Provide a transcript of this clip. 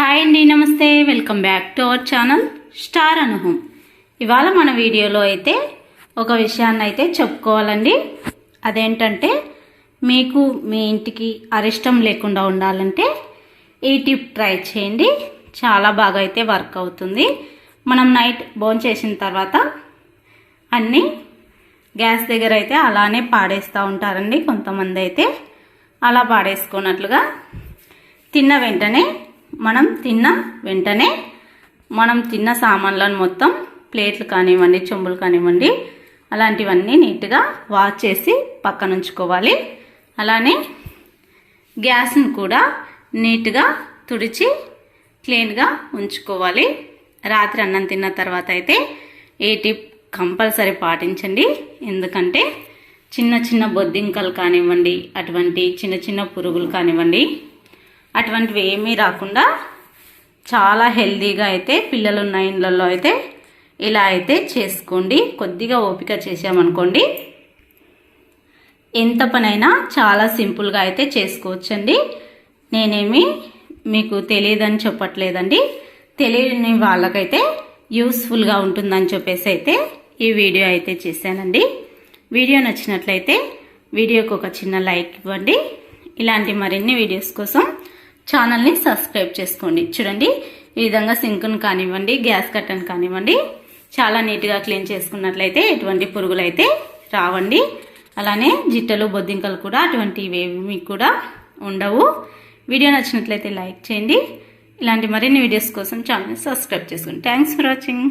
Hi అండి నమస్తే. Welcome back to our channel star అనుహం. ఇవాళ మన వీడియోలో అయితే ఒక విషయాన్ని అయితే చెప్పుకోవాలండి. అదేంటంటే మీకు మీ ఇంటికి అరిష్టం లేకుండా ఉండాలంటే ఈ టిప్ ట్రై చేయండి. చాలా బాగా అయితే వర్క్ అవుతుంది. మనం నైట్ బోన్ చేసిన తర్వాత అన్నీ గ్యాస్ దగ్గర అయితే అలానే పాడేస్తూ ఉంటారండి కొంతమంది అయితే. అలా పాడేసుకున్నట్లుగా తిన్న వెంటనే మనం తిన్న వెంటనే మనం తిన్న సామాన్లను మొత్తం ప్లేట్లు కానివ్వండి చెంబులు కానివ్వండి అలాంటివన్నీ నీట్గా వాష్ చేసి పక్కన ఉంచుకోవాలి అలానే గ్యాస్ను కూడా నీట్గా తుడిచి క్లీన్గా ఉంచుకోవాలి. రాత్రి అన్నం తిన్న తర్వాత అయితే ఏ టిప్ కంపల్సరీ పాటించండి. ఎందుకంటే చిన్న చిన్న బొద్దింకలు కానివ్వండి అటువంటి చిన్న చిన్న పురుగులు కానివ్వండి అటువంటివి ఏమీ రాకుండా చాలా హెల్తీగా అయితే పిల్లలు ఉన్న ఇళ్ళల్లో అయితే ఇలా అయితే చేసుకోండి. కొద్దిగా ఓపిక చేసామనుకోండి ఎంత పనైనా చాలా సింపుల్గా అయితే చేసుకోవచ్చండి. నేనేమి మీకు తెలియదని చెప్పట్లేదండి. తెలియని వాళ్ళకైతే యూస్ఫుల్గా ఉంటుందని చెప్పేసి అయితే ఈ వీడియో అయితే చేశానండి. వీడియో నచ్చినట్లయితే వీడియోకి ఒక చిన్న లైక్ ఇవ్వండి. ఇలాంటి మరిన్ని వీడియోస్ కోసం ఛానల్ని సబ్స్క్రైబ్ చేసుకోండి. చూడండి ఈ విధంగా సింక్ను కానివ్వండి గ్యాస్ కట్టను కానివ్వండి చాలా నీట్గా క్లీన్ చేసుకున్నట్లయితే ఎటువంటి పురుగులు అయితే రావండి. అలానే జిట్టలు బొద్దింకలు కూడా అటువంటివి మీకు కూడా ఉండవు. వీడియో నచ్చినట్లయితే లైక్ చేయండి. ఇలాంటి మరిన్ని వీడియోస్ కోసం ఛానల్ని సబ్స్క్రైబ్ చేసుకోండి థ్యాంక్స్ ఫర్ వాచింగ్.